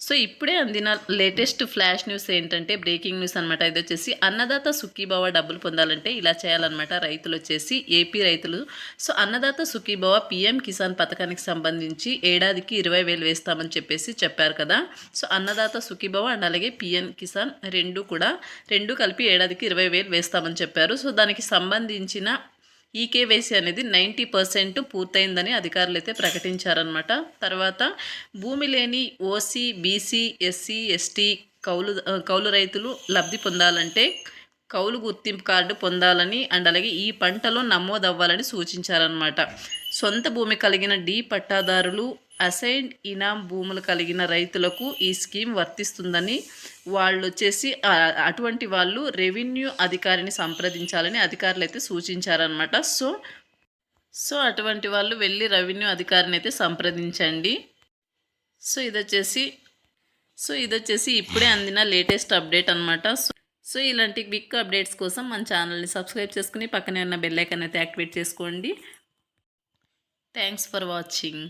So ఇప్పుడే అందిన latest flash news ఏంటంటే బ్రేకింగ్ న్యూస్ అనమాట ఇది వచ్చేసి అన్నదాత సుఖీభావ డబ్బులు పొందాలంటే ఇలా చేయాలన్నమాట రైతులు వచ్చేసి ఏపీ రైతులు. సో అన్నదాత సుఖీభావ పీఎం కిసాన్ పథకానికి సంబంధించి ఏడాదికి ఇరవై వేలు వేస్తామని చెప్పేసి చెప్పారు కదా. సో అన్నదాత సుఖీభావ అండ్ అలాగే పిఎం కిసాన్ రెండు కూడా రెండు కలిపి ఏడాదికి ఇరవై వేలు వేస్తామని చెప్పారు. సో దానికి సంబంధించిన ఈ కేవైసీ అనేది నైంటీ పర్సెంట్ పూర్తయిందని అధికారులు అయితే ప్రకటించారనమాట తర్వాత భూమి లేని ఓసీ బీసీ ఎస్సీ ఎస్టీ కౌలు కౌలు రైతులు లబ్ధి పొందాలంటే కౌలు గుర్తింపు కార్డు పొందాలని అండ్ అలాగే ఈ పంటలో నమోదవ్వాలని సూచించారనమాట సొంత భూమి కలిగిన డి పట్టాదారులు అసైన్డ్ ఇనాం భూములు కలిగిన రైతులకు ఈ స్కీమ్ వర్తిస్తుందని వాళ్ళు వచ్చేసి అటువంటి వాళ్ళు రెవెన్యూ అధికారిని సంప్రదించాలని అధికారులు అయితే సూచించారనమాట సో సో అటువంటి వాళ్ళు వెళ్ళి రెవెన్యూ అధికారిని అయితే సంప్రదించండి. సో ఇది వచ్చేసి సో ఇది వచ్చేసి ఇప్పుడే అందిన లేటెస్ట్ అప్డేట్ అనమాట సో సో ఇలాంటి క్విక్ అప్డేట్స్ కోసం మన ఛానల్ని సబ్స్క్రైబ్ చేసుకుని పక్కనే ఉన్న బెల్లైకన్ అయితే యాక్టివేట్ చేసుకోండి. Thanks for watching.